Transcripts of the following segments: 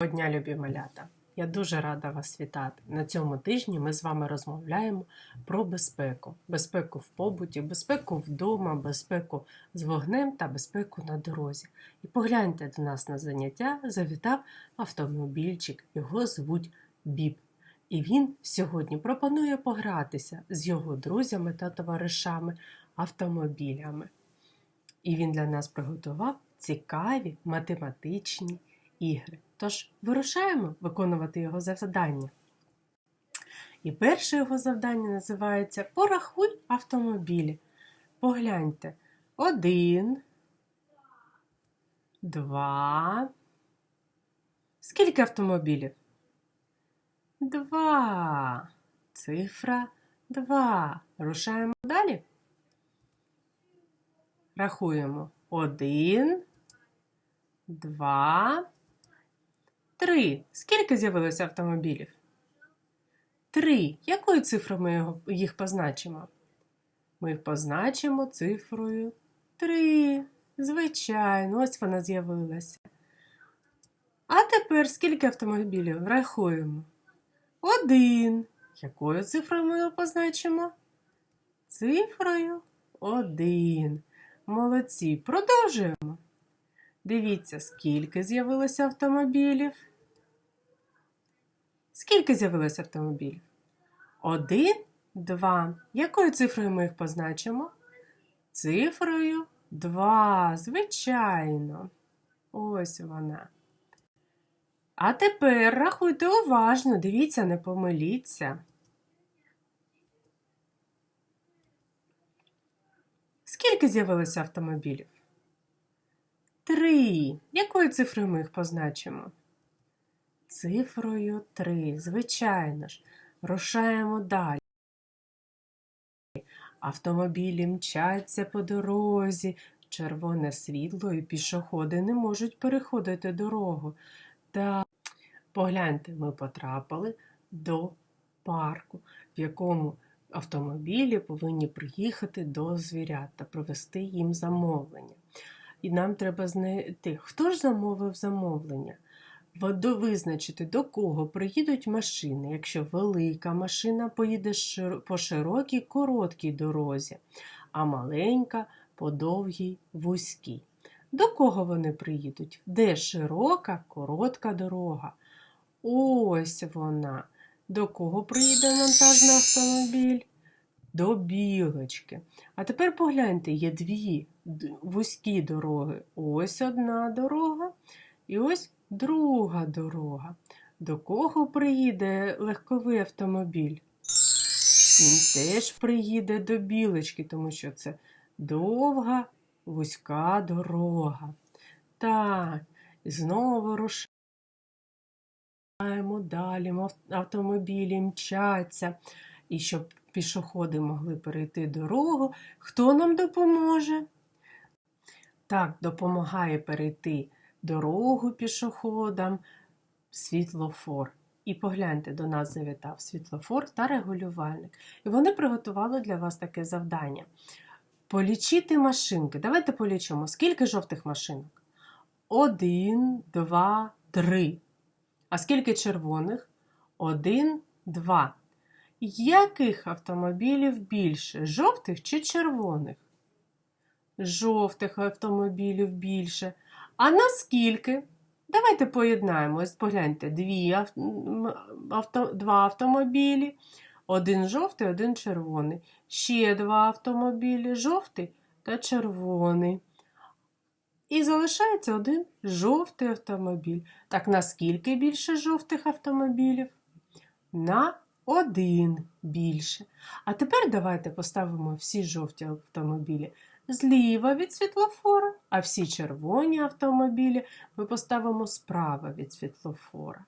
Доброго дня, любі малята! Я дуже рада вас вітати. На цьому тижні ми з вами розмовляємо про безпеку: безпеку в побуті, безпеку вдома, безпеку з вогнем та безпеку на дорозі. І погляньте до нас на заняття, завітав автомобільчик. Його звуть Біб. І він сьогодні пропонує погратися з його друзями та товаришами автомобілями. І він для нас приготував цікаві математичні ігри. Тож вирушаємо виконувати його завдання. І перше його завдання називається Порахуй автомобілі. Погляньте. Один, два. Скільки автомобілів? Два. Цифра два. Рушаємо далі. Рахуємо. Один, два. Три. Скільки з'явилося автомобілів? Три. Якою цифрою ми їх позначимо? Ми їх позначимо цифрою три. Звичайно, ось вона з'явилася. А тепер скільки автомобілів? Рахуємо. Один. Якою цифрою ми його позначимо? Цифрою один. Молодці. Продовжуємо. Дивіться, скільки з'явилося автомобілів. Скільки з'явилося автомобілів? Один, два. Якою цифрою ми їх позначимо? Цифрою два. Звичайно. Ось вона. А тепер рахуйте уважно, дивіться, не помиліться. Скільки з'явилося автомобілів? Три. Якою цифрою ми їх позначимо? Цифрою три. Звичайно ж. Рушаємо далі. Автомобілі мчаться по дорозі. Червоне світло і пішоходи не можуть переходити дорогу. Та погляньте, ми потрапили до парку, в якому автомобілі повинні приїхати до звірят та провести їм замовлення. І нам треба знайти, хто ж замовив замовлення. Визначити, до кого приїдуть машини, якщо велика машина поїде по широкій короткій дорозі, а маленька по довгій вузькій. До кого вони приїдуть? Де широка, коротка дорога? Ось вона. До кого приїде вантажний автомобіль? До білочки. А тепер погляньте, є дві вузькі дороги. Ось одна дорога і ось друга дорога. До кого приїде легковий автомобіль? Він теж приїде до білочки, тому що це довга вузька дорога. Так, знову рушаємо далі. Автомобілі мчаться. І щоб пішоходи могли перейти дорогу, хто нам допоможе? Так, допомагає перейти дорогу пішоходам світлофор. І погляньте, до нас завітав світлофор та регулювальник. І вони приготували для вас таке завдання. Полічити машинки. Давайте полічимо, скільки жовтих машинок? Один, два, три. А скільки червоних? Один, два. Яких автомобілів більше? Жовтих чи червоних? Жовтих автомобілів більше. А наскільки? Давайте поєднаємось, погляньте, дві авто, два автомобілі. Один жовтий, один червоний. Ще два автомобілі жовтий та червоний. І залишається один жовтий автомобіль. Так наскільки більше жовтих автомобілів? На один більше. А тепер давайте поставимо всі жовті автомобілі зліва від світлофора, а всі червоні автомобілі ми поставимо справа від світлофора.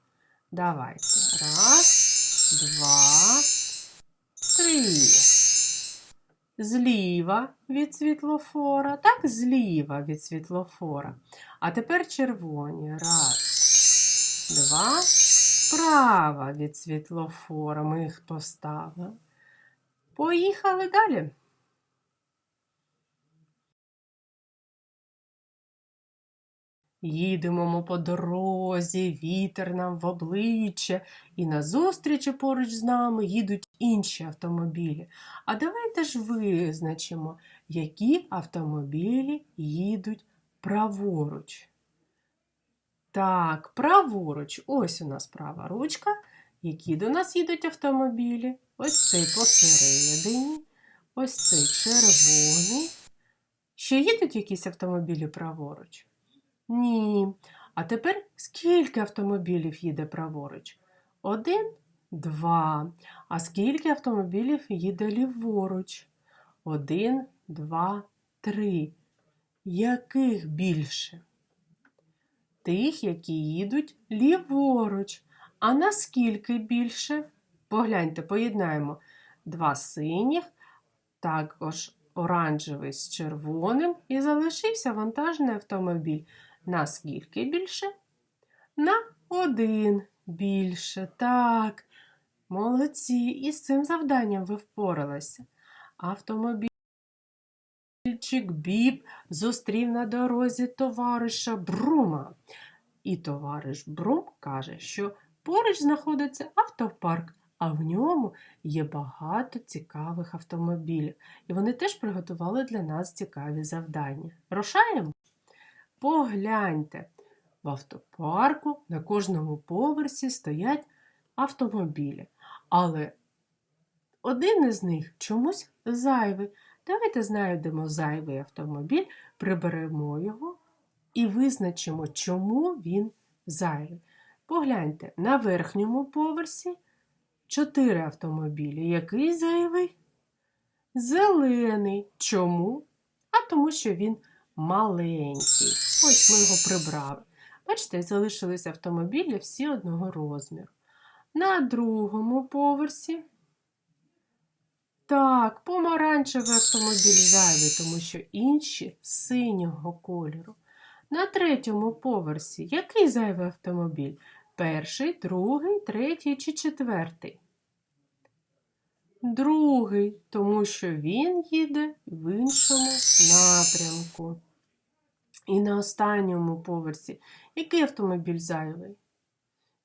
Давайте. Раз, два, три. Зліва від світлофора. Так, зліва від світлофора. А тепер червоні. Раз, два. Справа від світлофора. Ми їх поставили. Поїхали далі. Їдемо ми по дорозі, вітер нам в обличчя, і назустріч поруч з нами їдуть інші автомобілі. А давайте ж визначимо, які автомобілі їдуть праворуч. Так, праворуч. Ось у нас права ручка. Які до нас їдуть автомобілі? Ось цей посередині, ось цей червоний. Ще їдуть якісь автомобілі праворуч? Ні. А тепер скільки автомобілів їде праворуч? Один, два. А скільки автомобілів їде ліворуч? Один, два, три. Яких більше? Тих, які їдуть ліворуч. А наскільки більше? Погляньте, поєднаємо два синіх, також оранжевий з червоним, і залишився вантажний автомобіль. Наскільки більше? На один більше. Так. Молодці. І з цим завданням ви впоралися. Автомобільчик Біб зустрів на дорозі товариша Брума. І товариш Брум каже, що поруч знаходиться автопарк, а в ньому є багато цікавих автомобілів. І вони теж приготували для нас цікаві завдання. Рушаємо? Погляньте, в автопарку на кожному поверсі стоять автомобілі, але один із них чомусь зайвий. Давайте знайдемо зайвий автомобіль, приберемо його і визначимо, чому він зайвий. Погляньте, на верхньому поверсі чотири автомобілі. Який зайвий? Зелений. Чому? А тому, що він маленький. Ось ми його прибрали. Бачите, залишились автомобілі всі одного розміру. На другому поверсі. Так, помаранчевий автомобіль зайвий, тому що інші синього кольору. На третьому поверсі який зайвий автомобіль? Перший, другий, третій чи четвертий? Другий, тому що він їде в іншому напрямку. І на останньому поверсі який автомобіль зайвий?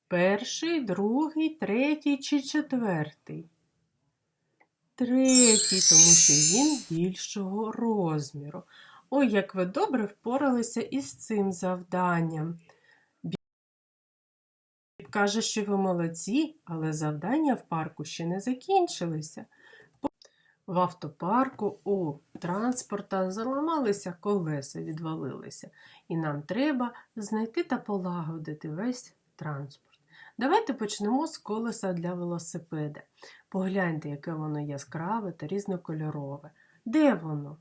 Перший, другий, третій чи четвертий? Третій, тому що він більшого розміру. Ой, як ви добре впоралися із цим завданням. Каже, що ви молодці, але завдання в парку ще не закінчилися. В автопарку у транспорта заламалися колеса, відвалилися, і нам треба знайти та полагодити весь транспорт. Давайте почнемо з колеса для велосипеда. Погляньте, яке воно яскраве та різнокольорове. Де воно?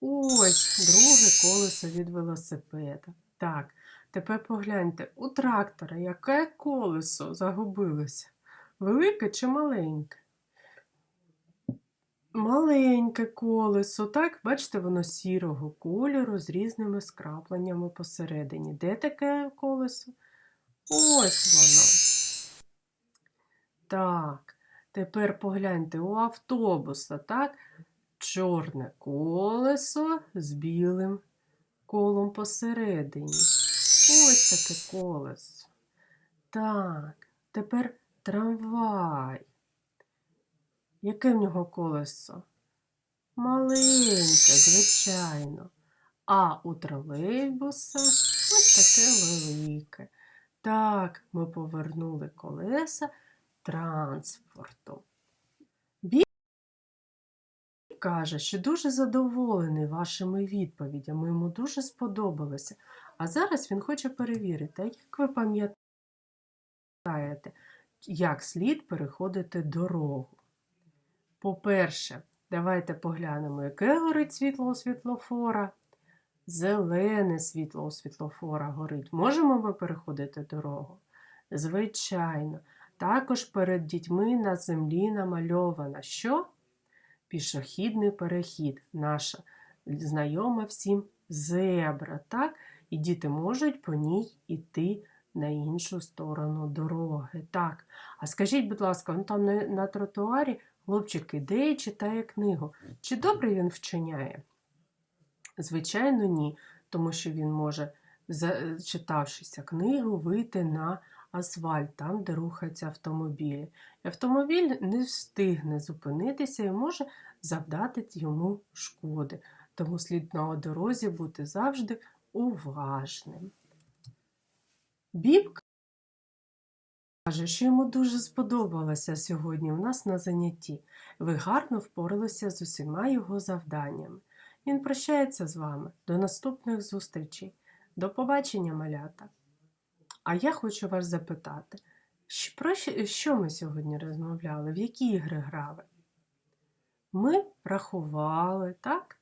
Ось друге колесо від велосипеда. Так, тепер погляньте, у трактора яке колесо загубилося? Велике чи маленьке? Маленьке колесо, так, бачите, воно сірого кольору з різними скрапленнями посередині. Де таке колесо? Ось воно. Так, тепер погляньте у автобуса, так? Чорне колесо з білим колом посередині. Таке колесо. Так, тепер трамвай. Яке в нього колесо? Маленьке, звичайно. А у тролейбуса ось таке велике. Так, ми повернули колеса транспорту. Каже, що дуже задоволений вашими відповідями, йому дуже сподобалося. А зараз він хоче перевірити, як ви пам'ятаєте, як слід переходити дорогу? По-перше, давайте поглянемо, яке горить світло у світлофора. Зелене світло у світлофора горить. Можемо ми переходити дорогу? Звичайно. Також перед дітьми на землі намальована що? Пішохідний перехід, наша знайома всім зебра. так? І діти можуть по ній йти на іншу сторону дороги. Так. А скажіть, будь ласка, он там на, на тротуарі хлопчик іде і читає книгу. Чи добре він вчиняє? Звичайно, ні, тому що він може зачитавшися книгу, вийти на асфальт, там, де рухаються автомобілі. І автомобіль не встигне зупинитися і може завдати йому шкоди. Тому слід на дорозі бути завжди уважним. Біб каже, що йому дуже сподобалося сьогодні у нас на занятті. Ви гарно впоралися з усіма його завданнями. Він прощається з вами. До наступних зустрічей. До побачення, малята. А я хочу вас запитати, про що ми сьогодні розмовляли? В які ігри грали? Ми рахували, так?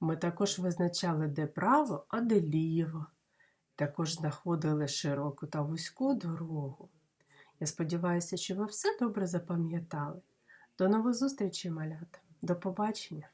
Ми також визначали, де право, а де ліво. Також знаходили широку та вузьку дорогу. Я сподіваюся, що ви все добре запам'ятали. До нових зустрічей, малята. До побачення!